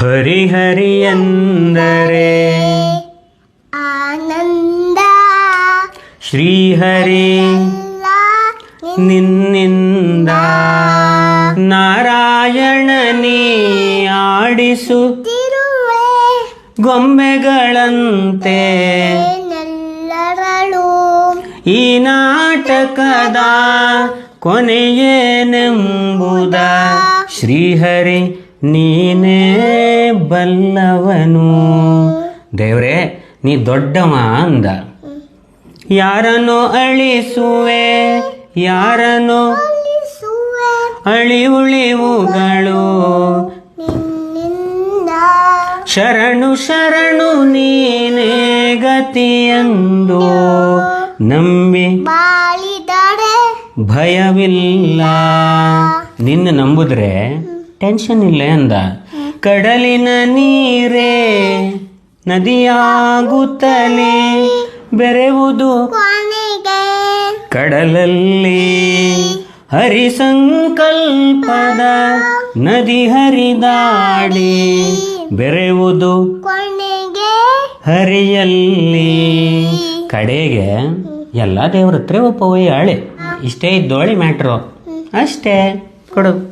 ಹರಿ ಹರಿ ಎಂದರೆ ಆನಂದ ಶ್ರೀಹರಿ ನಿನ್ನಿಂದ ನಾರಾಯಣನೇ ಆಡಿಸು ಗೊಂಬೆಗಳಂತೆ ಈ ನಾಟಕದ ಕೊನೆಯೇನೆಂಬುದ ಶ್ರೀಹರಿ ನೀನೇ ಬಲ್ಲವನು. ದೇವ್ರೇ ನೀ ದೊಡ್ಡವ ಅಂದ. ಯಾರನ್ನು ಅಳಿಸುವೆ? ಯಾರನ್ನು ಅಳಿ ಉಳಿವುಗಳು? ಶರಣು ಶರಣು ನೀನೇ ಗತಿಯಂದು. ನಂಬಿ ಬಾಳಿದರೆ ಭಯವಿಲ್ಲ. ನಿನ್ನ ನಂಬುದ್ರೆ ಟೆನ್ಷನ್ ಇಲ್ಲ ಎಂದ. ಕಡಲಿನ ನೀರೇ ನದಿಯಾಗುತ್ತಲೇ ಬೆರೆವುದು ಕಡಲಲ್ಲಿ ಕಡಲಲ್ಲಿ ಹರಿಸಂಕಲ್ಪದ ನದಿ ಹರಿದಾಡಿ ಬೆರೆವುದು ಹರಿಯಲ್ಲಿ. ಕಡೆಗೆ ಎಲ್ಲ ದೇವ್ರ ಹತ್ರ ಒಪ್ಪ ಒಯ್ಯಾಳೆ ಇಷ್ಟೇ ಇದ್ದೋಳಿ ಮ್ಯಾಟ್ರು. ಅಷ್ಟೇ. ಕೊಡು.